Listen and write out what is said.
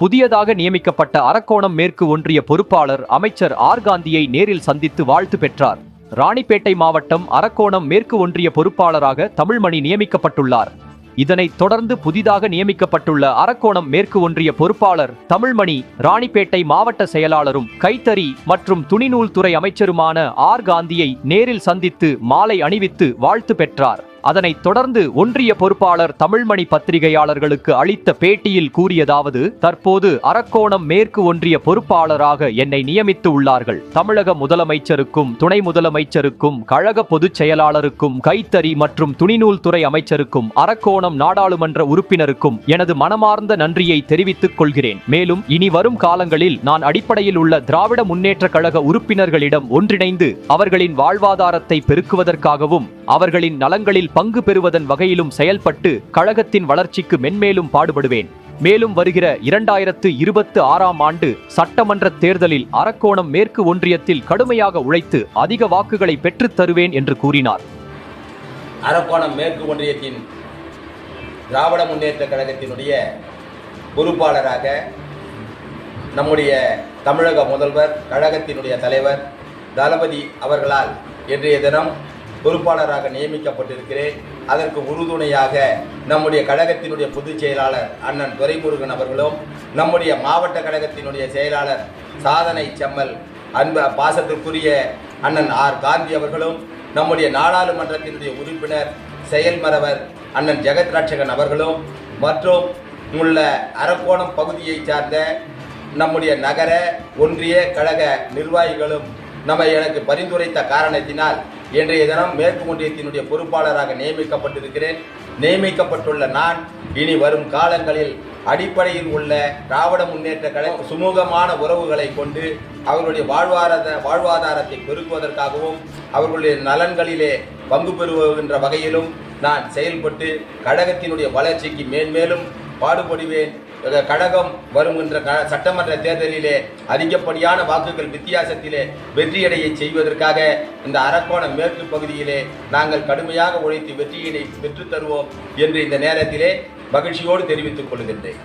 புதியதாக நியமிக்கப்பட்ட அரக்கோணம் மேற்கு ஒன்றிய பொறுப்பாளர் அமைச்சர் ஆர். காந்தியை நேரில் சந்தித்து வாழ்த்து பெற்றார். ராணிப்பேட்டை மாவட்டம் அரக்கோணம் மேற்கு ஒன்றிய பொறுப்பாளராக தமிழ்மணி நியமிக்கப்பட்டுள்ளார். இதனைத் தொடர்ந்து புதிதாக நியமிக்கப்பட்டுள்ள அரக்கோணம் மேற்கு ஒன்றிய பொறுப்பாளர் தமிழ்மணி ராணிப்பேட்டை மாவட்ட செயலாளரும் கைத்தறி மற்றும் துணிநூல் துறை அமைச்சருமான ஆர். காந்தியை நேரில் சந்தித்து மாலை அணிவித்து வாழ்த்து பெற்றார். அதனைத் தொடர்ந்து ஒன்றிய பொறுப்பாளர் தமிழ்மணி பத்திரிகையாளர்களுக்கு அளித்த பேட்டியில் கூறியதாவது தற்போது அரக்கோணம் மேற்கு ஒன்றிய பொறுப்பாளராக என்னை நியமித்து உள்ளார்கள். தமிழக முதலமைச்சருக்கும் துணை முதலமைச்சருக்கும் கழக பொதுச் செயலாளருக்கும் கைத்தறி மற்றும் துணிநூல் துறை அமைச்சருக்கும் அரக்கோணம் நாடாளுமன்ற உறுப்பினருக்கும் எனது மனமார்ந்த நன்றியை தெரிவித்துக் கொள்கிறேன். மேலும் இனி வரும் காலங்களில் நான் அடிப்படையில் உள்ள திராவிட முன்னேற்ற கழக உறுப்பினர்களிடம் ஒன்றிணைந்து அவர்களின் வாழ்வாதாரத்தை பெருக்குவதற்காகவும் அவர்களின் நலங்களில் பங்கு பெறுவதன் வகையிலும் செயல்பட்டு கழகத்தின் வளர்ச்சிக்கு மென்மேலும் பாடுபடுவேன். மேலும் வருகிற இரண்டாயிரத்து இருபத்து ஆறாம் ஆண்டு சட்டமன்ற தேர்தலில் அரக்கோணம் மேற்கு ஒன்றியத்தில் கடுமையாக உழைத்து அதிக வாக்குகளை பெற்றுத் தருவேன் என்று கூறினார். அரக்கோணம் மேற்கு ஒன்றியத்தின் திராவிட முன்னேற்ற கழகத்தினுடைய பொறுப்பாளராக நம்முடைய தமிழக முதல்வர் கழகத்தினுடைய தலைவர் தளபதி அவர்களால் இன்றைய தினம் பொறுப்பாளராக நியமிக்கப்பட்டிருக்கிறேன். அதற்கு உறுதுணையாக நம்முடைய கழகத்தினுடைய பொதுச் செயலாளர் அண்ணன் துரைமுருகன் அவர்களும் நம்முடைய மாவட்ட கழகத்தினுடைய செயலாளர் சாதனை செம்மல் அன்ப பாசத்திற்குரிய அண்ணன் ஆர். காந்தி அவர்களும் நம்முடைய நாடாளுமன்றத்தினுடைய உறுப்பினர் செயல்மரவர் அண்ணன் ஜெகத் ரட்சகன் அவர்களும் மற்றும் உள்ள அரக்கோணம் பகுதியைச் சார்ந்த நம்முடைய நகர ஒன்றிய கழக நிர்வாகிகளும் நம்ம எனக்கு பரிந்துரைத்த காரணத்தினால் இன்றைய தினம் மேற்கு ஒன்றியத்தினுடைய பொறுப்பாளராக நியமிக்கப்பட்டிருக்கிறேன். நியமிக்கப்பட்டுள்ள நான் இனி வரும் காலங்களில் அடிப்படையில் உள்ள திராவிட முன்னேற்ற கழக சுமூகமான உறவுகளை கொண்டு அவர்களுடைய வாழ்வாதார வாழ்வாதாரத்தை பெருக்குவதற்காகவும் அவர்களுடைய நலன்களிலே பங்கு பெறுகின்ற வகையிலும் நான் செயல்பட்டு கழகத்தினுடைய வளர்ச்சிக்கு மேன்மேலும் பாடுபடுவேன். கழகம் வருகின்ற க சட்டமன்ற தேர்தலிலே அதிகப்படியான வாக்குகள் வித்தியாசத்திலே வெற்றியடைய செய்வதற்காக இந்த அரக்கோணம் மேற்கு பகுதியிலே நாங்கள் கடுமையாக உழைத்து வெற்றியினை பெற்றுத்தருவோம் என்று இந்த நேரத்திலே மகிழ்ச்சியோடு தெரிவித்துக் கொள்கின்றேன்.